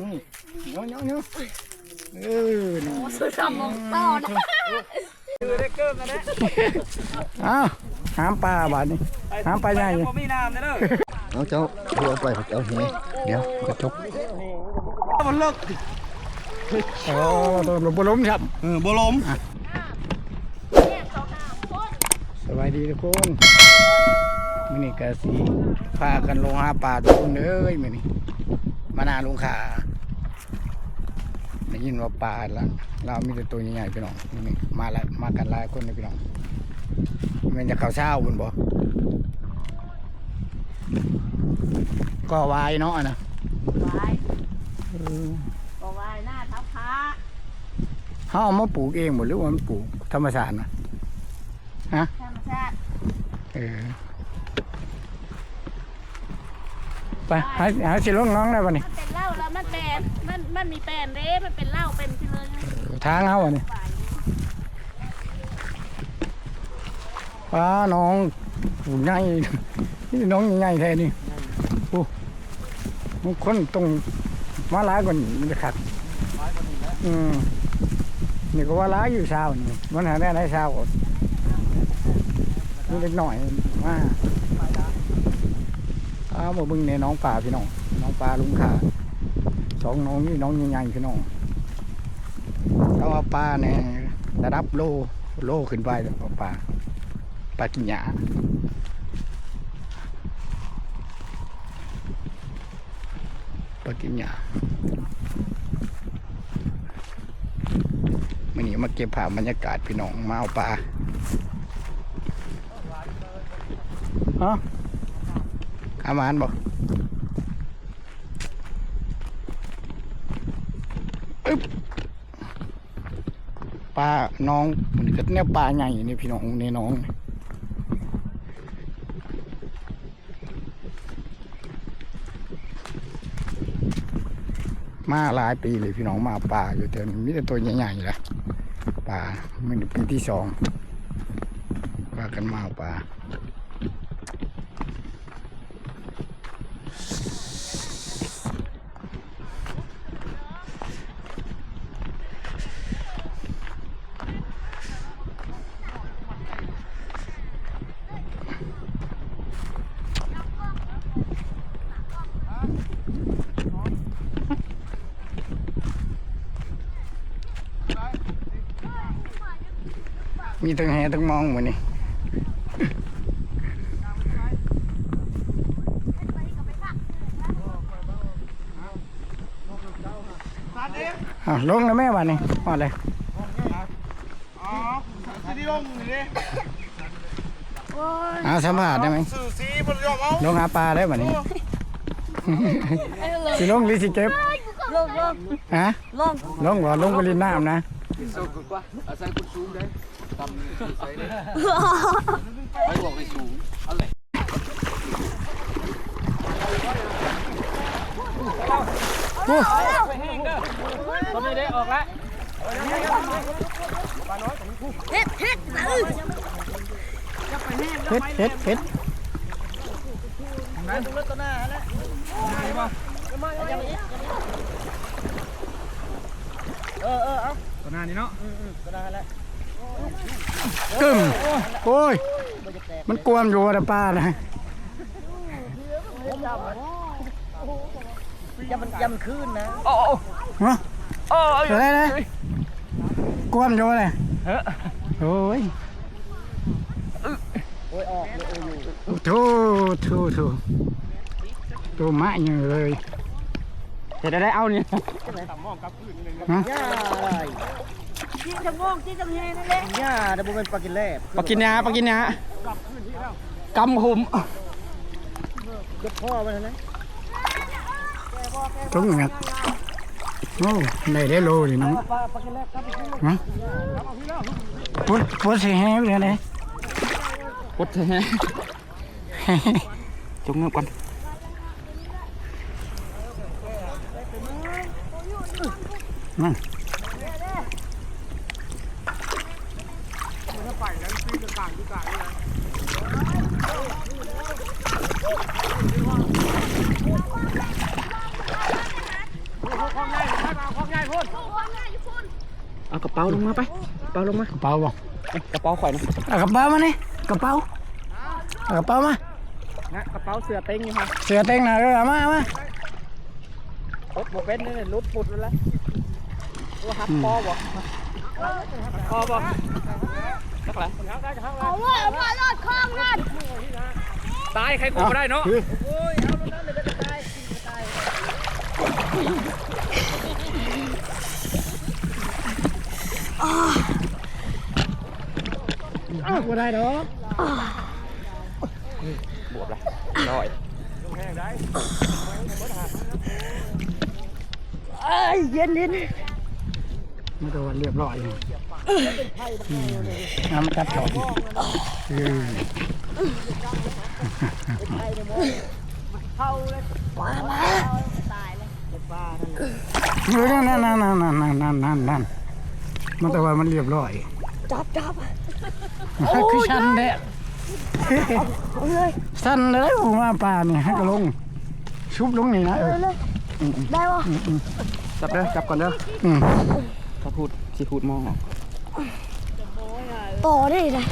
นี่เนาะเนาะเนาะเออนี่สุดทำมงต่อนะอ้าวหามปลาบาดนี่หามปลาใหญ่บ่มีน้ำเด้อเอาเจ้าเอาไปเจ้าเฮเดี๋ยวกระจกมันเลิกโอ้ตัวบ่ล้มครับเออบ่ล้มสวัสดีทุกคนมื้อนี้ก็สิพากันลงหาปลาทุกคนเอ้ยมื้อนี้มานาลงขา ยินว่าปลาละเรามีแต่ตัวใหญ่ๆพี่น้องมื้อนี้มาหลายมากันหลายคนเลยพี่น้องมันจะเข้าเช้าบุญบ่ก็วายเนาะนะวายเออก็วายหน้าทับพระเขาเอามาปลูกเองหมดหรือว่ามันปลูกธรรมชาตินะธรรมชาติเออไปหาหาสิลงน้องได้ป่ะนี่มันเป็นเหล้าแล้วมันเป็น มันมันมีแปนเด้มันเป็นเหล้าเป็นที่เลยทางเขาอะนี่ป้าน้องผูใหญ่นี่น้องใหญ่แท้นี่โอ้มันคนตรงมาหลายกว่านี้มันจะขัดอืมนี่ก็ว่าล้ายอยู่เช้านี่มันหาได้ได้เช้าอดนี่เล็กหน่อยมาเอามาเบึงในน้องป่าพี่น้องน้องป่าลุงขา สองน้องนี่น้องใหญ่ๆพี่น้องเอาว่าปลาเนี่ยระดับโลโลขึ้นไปแล้วเอาปลาปลากินหญ้าปลากินหญ้ามันนี่มาเก็บภาพบรรยากาศพี่น้องมาเอาปลาฮะขามานบอก บปลาน้องมันก็เนี่ยปลาใหญ่นี่พี่น้องในน้องมาหลายปีเลยพี่น้องมาปลาอยู่แต่มีแต่ตัวใหญ่ๆแหละปลามันปีที่สองปลากันมาเอาปลา มีทั้งแหทั้งมองหมดนี่อะลงแล้วแม่วันนี้พอเลยอ๋อสิได้ลงนี่เด้โอ้ยเอาสัมผัสได้ไหมสื่อสีบ่ยอมเอาลงหาปลาได้วันนี้สิลงหรือสิเก็บลงลงฮะลงลงบ่ลงไปลินน้ำนะ สูงกว่าอาศัยคุณสูงได้ตำใส่ได้ไปบอกให้สูงอะไรโอ้ตอนนี้ได้ออกแล้วเฮ็ดเฮ็ดเออเฮ็ดเฮ็ดเฮ็ดตัวหน้านี่เนาะ กึ่มโอ้ย มันกวนอยู่แต่ปลานะยำมันยำคืนนะฮะอะไรนะกวนอยู่เลยโอ้ยโอ้ยออกเลยโอ้ยโธ่โธ่โธ่ตัวมะยังเลยจะได้เอานี่ฮะย่าอะ ไรจีจะงงจีจะเฮนั่นแหละย่าแต่บุเป็นปลากินแลบปากินยาปากินยากำหุมเก็บพ่อไปนะตุ้งงักโอ้ได้ได้โลดิน้องปลาปลากินแลบครับฮะปุ๊ดปุ๊ดใส่แห้งเลยนะกดแท้จงเงิบก่อนนั่น เอากระเป๋าลงมาไปกระเป๋าลงมากระเป๋าบ่กระเป๋าข่อยนะเอากระเป๋ามานี่กระเป๋าเอากระเป๋ามา นะกระเป๋าเสื้อเต็งอยู่ฮะเสือเต็งนะเออเอามาเอามา รถโมเป็นนี่รุดปุดแล้วตัวหักคอบ่คอบ่จักไรเอาเว้ยเอามารอดคลองนั่นตายใครกูก็ได้เนาะฮ้ยเอา ก็ได้เนาะบวบละน้อยเอ้ยเย็นเย็นมันก็วันเรียบร้อยเลยน้ำกัดหลอดปลามาเออนั่นนั่นนั่นนั่นนั่นนั่น มันแต่ว่ามันเรียบร้อยจับจับคือชันเด้ชันเลยผมว่าปลาเนี่ยให้ก็ลง ชุบลงนี่นะเออได้ปะจับเด้อจับก่อนเด้ออืมถ้าพูดสิพูดมองออกต่อได้เลย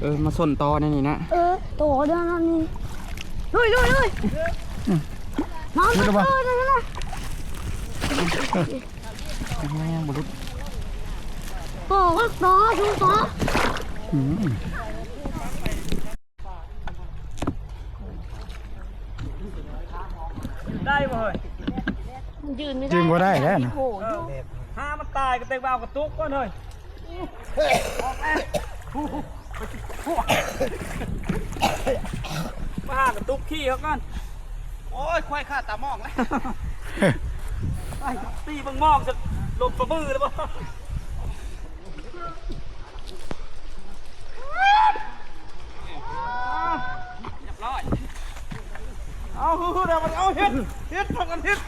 เออ มาส้นตอในนี่นะ เออต่อได้นั่นนี่ลุยลุยลุยน้ำชุบได้ปะเออนั่น น่ะแม่งบรุษต่อก็ต่อชูต่ออืมได้บ่เฮ้ยมันยืนไม่ได้จริงบ่ได้แล้วนะโอ้โหห้ามันตายก็เตะบ่าวกระตุกก่อนเฮ้ยมาหากระตุกขี้เขาก่อนโอ้ยควายข้าตามองแล้วไอ้ตีบังมองจะห ลบประมือแล้วบ่เรียบร้อยเอาฮู้ๆเดี๋ยวมันเอาเฮ็ดเฮ็ดทำกันเฮ็ด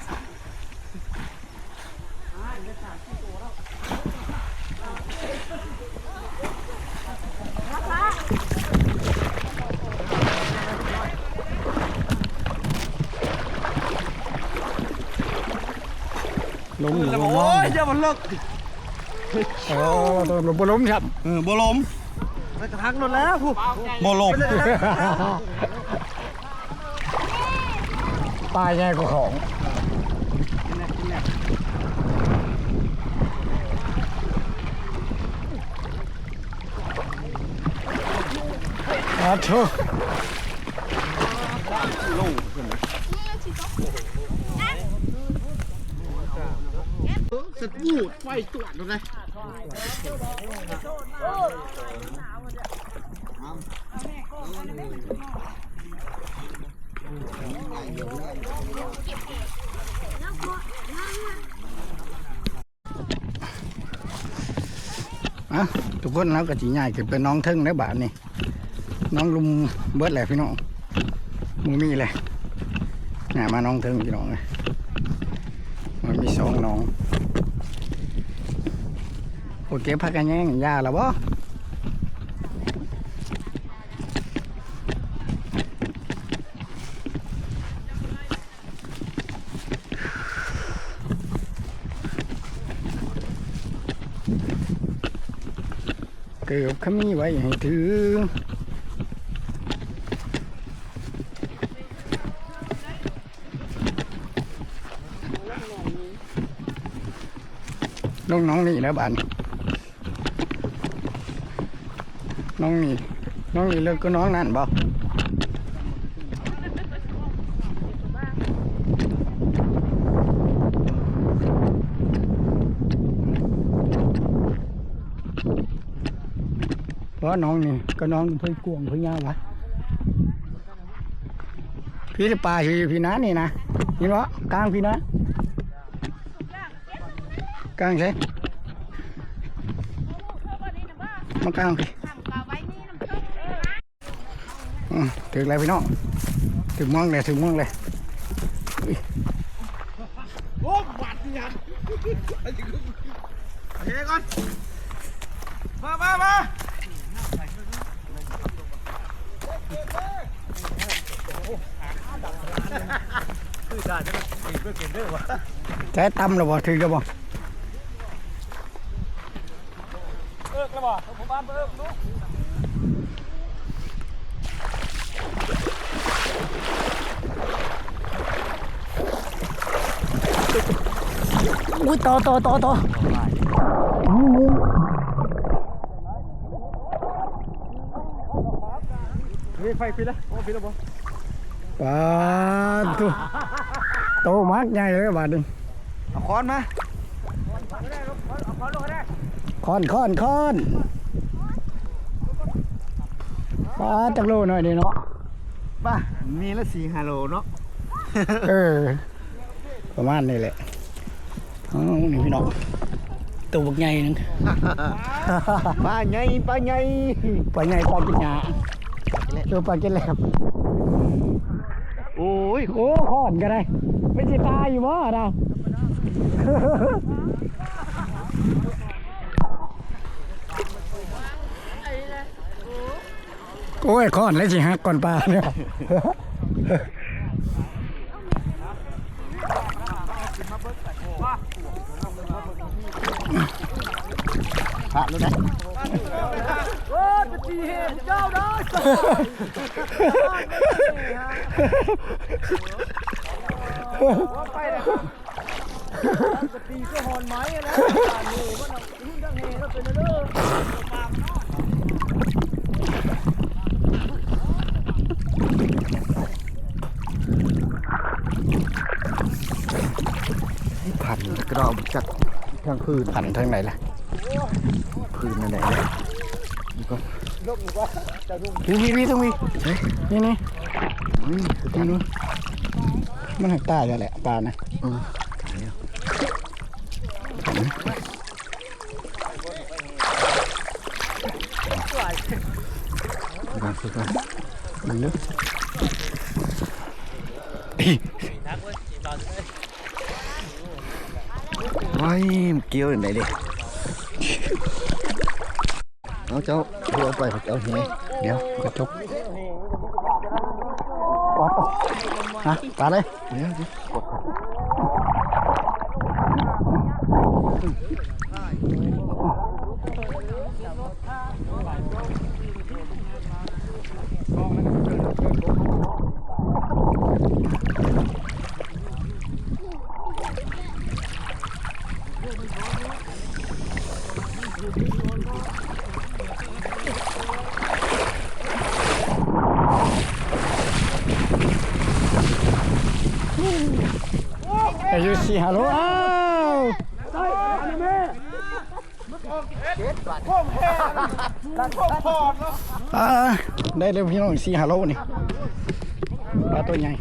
ล้มอยู่แล้วล้มโอ้ยอย่ามันเลิกเออตัวล้มบ่ล้มครับเออบ่ลมไปกระทักรถแล้วผู้บ่ลมปลาใหญ่กว่าของอาทุ สกูดไฟตรวจเลยอะทุกคนแล้วก็จีใหญ่ขึ้นเป็นน้องเทึ่งแล้วบาทนี่น้องลุมเบิดแหละพี่น้องมูมีเลยน่ามาน้องเทึ่งพี่น้องเลยมันมีสองน้อง โอเคพักกันแย่งยาแล้วบ่เกือบขมีไว้ให้ถือน้องน้องนี่แล้วบาน น้องนี่น้องนี่เลิกก็น้องนั่นบ่เพราะน้องนี่ก็น้องเพิ่งกวงเพิ่งยาวะพี่จะปลาอยู่พี่นะนี่นะนี่เนาะกลางพี่นะกลางใช่มากลางพี่ ถึงแล้วพี่น้องถึงม่วงเลยถึงม่วงเลยโอ้บาดเนี่ยเฮ้ยก่อนมามามาใช้ตั้มหรือบ่ถึงหรือบ่เอิกหรือบ่ผมบ้านเอิกลูก อุ้ยต่อต่อต่อต่อมีไฟฟิแล้วโอ้ฟิแล้วบ่ปาตุโตมากใหญ่เลยบาดนี้เอาค้อนมาค้อนค้อนค้อนปาจักโลหน่อยดิเนาะป่ะมีละสี่ฮัลโหลเนาะเออประมาณนี้แหละ อ๋อนี่พี่น้องตัวบักใหญ่หนึงปลาใหญ่ปลาใหญ่ปลาใหญ่ปลากินหญ้าเออปลากินแหลบโอ้ยโอ้ค้อนก็ได้ ไม่สิตายอยู่บ่ดาวโอ้ยค้อนแล้วสิหักก่อนปลาเนี่ย ผ่านแล้วนะโอ้จะตีเหตุเจ้าได้ไปเลยครับจะตีก็หอนไม้อะไรผ่านหนูก็นำขึ้นดังเหแล้วเป็นเด้อพันกรอบจากกลางคืนพันทางไหนล่ะ คืนนั่นแหละเนี่ยวีวีวีต้องวีนี่นี่อืมนี่นี่มันหักตายแล้วแหละปลานะอืมมาสิครับมันลึกว้เกี่ยวอย่างไรดิ เอาเจ้าดูเอาไปเจ้าเฮ้ยเดี๋ยวกระจกปอดฮะปลาเลยเดี๋ยวดิอายุ สี่ฮัลโหลอ้าวอ่าได้เลยพี่น้องสี่ฮัลโหลนี่ปลาตัวใหญ่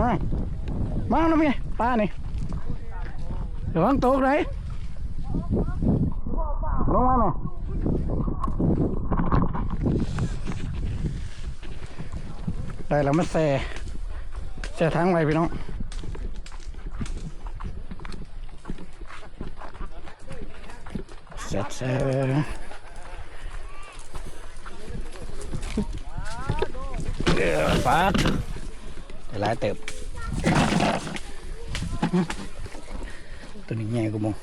มามาแล้วพี่ป้านี่ระวังตกเลยลงมาหน่อยได้แล้วมาแส่แส่ทั้งไว้พี่น้องแส่แส่เดือดฟาด หลายเติบ ตัวนี้ใหญ่กว่าหมง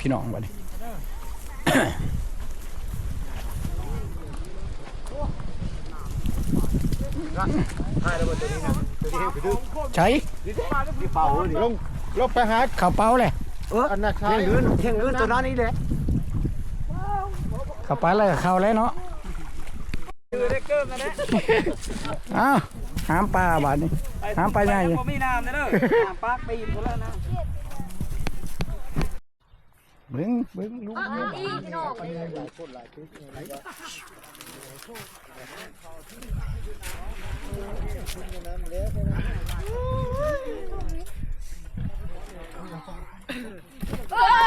พี่น้องบัดนี้ใช้เป่าดิลงลงไปหาข้าวเป้าเลยอันนั้นเที่ยงยืนเที่ยงยืนตัวนั้นนี่แหละ ข้าวเป้าเลยข้าวแล้วเนาะคือได้เกิมนะเนี่ยอ้าวหามปลาบาดนี้หามปลาใหญ่ผมมีน้ำนะเด้อน้ำปากปีนเขาแล้วนะเบิ้งเบิ้งลูกอีกน้องเเฮ้ย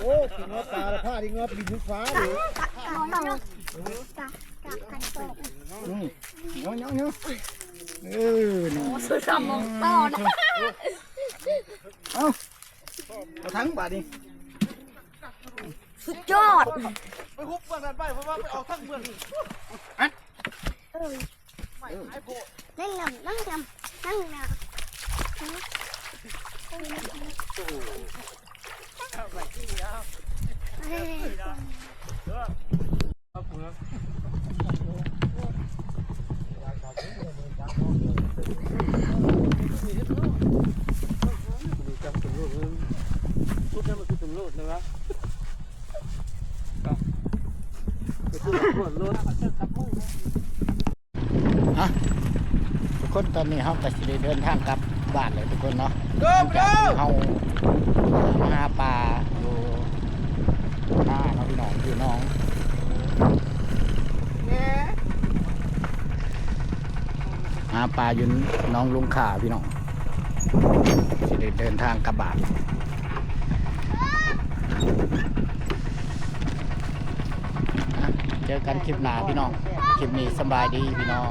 โอ้ถึงงอบตาล้วผ้าที่งอบบินขึ้นฟ้าเลยกักกักกักกักกักกันตกนี่เนาะเนาะเนาะเออนี่สุดสมองต่อนะเอาเอาทั้งบาทนี่สุดยอดไปฮุบเบื้องนั้นไปเพราะว่าไปออกทั้งเบื้องนี่เออนั่งนำนั่งนำนั่งนำ ทุกคนตอนนี้เราก็สิได้เดินทางกลับบ้านเลยทุกคนเนาะเดิมหลังเดิจากมที่เรามาหาปลาอยู่หน้าเนาะพี่น้องอยู่น้อง เนี่ย หา ปลาอยู่น้องลุงขาพี่น้องสิเดินทางกระบานอะเจอกันคลิปหน้าพี่น้อง คลิปนี้สบายดีพี่น้อง